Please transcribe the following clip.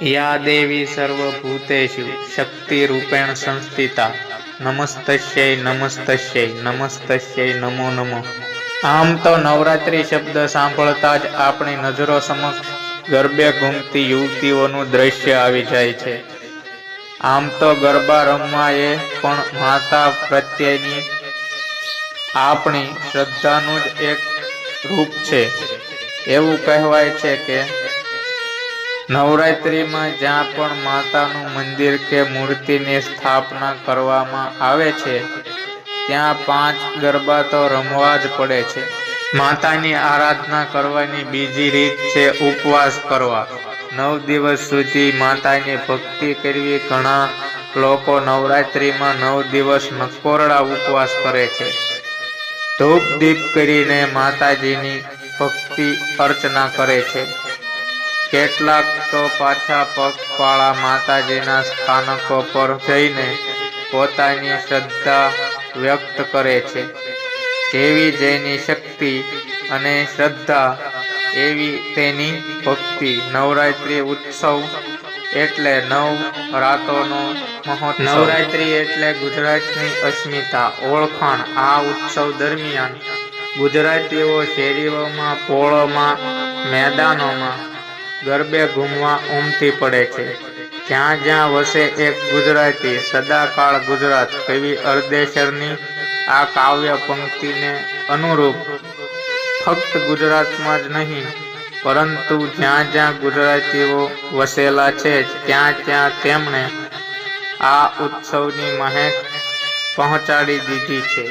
યા દેવી સર્વભૂતેષુ શક્તિરૂપેણ સંસ્થિતા। નમસ્તસ્યૈ નમસ્તસ્યૈ નમસ્તસ્યૈ નમો નમઃ। આમ તો નવરાત્રી શબ્દ સાંભળતા જ આપણી નજરો સમક્ષ ગરબે ઘૂમતી યુવતીઓનું દ્રશ્ય આવી જાય છે। આમ તો ગરબા રમવા એ પણ માતા પ્રત્યેની આપણી શ્રદ્ધાનું જ એક રૂપ છે। એવું કહેવાય છે કે નવરાત્રિમાં જ્યાં પણ માતાનું મંદિર કે મૂર્તિની સ્થાપના કરવામાં આવે છે, ત્યાં પાંચ ગરબા તો રમવા જ પડે છે. માતાની આરાધના કરવાની બીજી રીત છે ઉપવાસ કરવા. નવ દિવસ સુધી માતાની ભક્તિ કરવી ઘણા લોકો નવરાત્રિમાં નવ દિવસ નકોરડા ઉપવાસ કરે છે. ધૂપ દીપ કરીને માતાજીની ભક્તિ અર્ચના કરે છે. કેટલાક તો પાછા પગપાળા માતાજીના સ્થાનકો પર જઈને પોતાની શ્રદ્ધા વ્યક્ત કરે છે. જેવી જેની શક્તિ અને શ્રદ્ધા, એવી તેની ભક્તિ. નવરાત્રિ ઉત્સવ એટલે નવ રાતોનો મહોત્સવ. નવરાત્રિ એટલે ગુજરાતની અસ્મિતા, ઓળખાણ. આ ઉત્સવ દરમિયાન ગુજરાતીઓ શેરીઓમાં, પોળોમાં, મેદાનોમાં ગરબે ઘૂમવા ઉમટી પડે છે. જ્યાં જ્યાં વસે એક ગુજરાતી, સદાકાળ ગુજરાત કવિ અર્ધેશ્વરની આ કાવ્ય પંક્તિને અનુરૂપ ફક્ત ગુજરાતમાં જ નહીં, પરંતુ જ્યાં જ્યાં ગુજરાતીઓ વસેલા છે, ત્યાં ત્યાં તેમણે આ ઉત્સવની મહેક પહોંચાડી દીધી છે.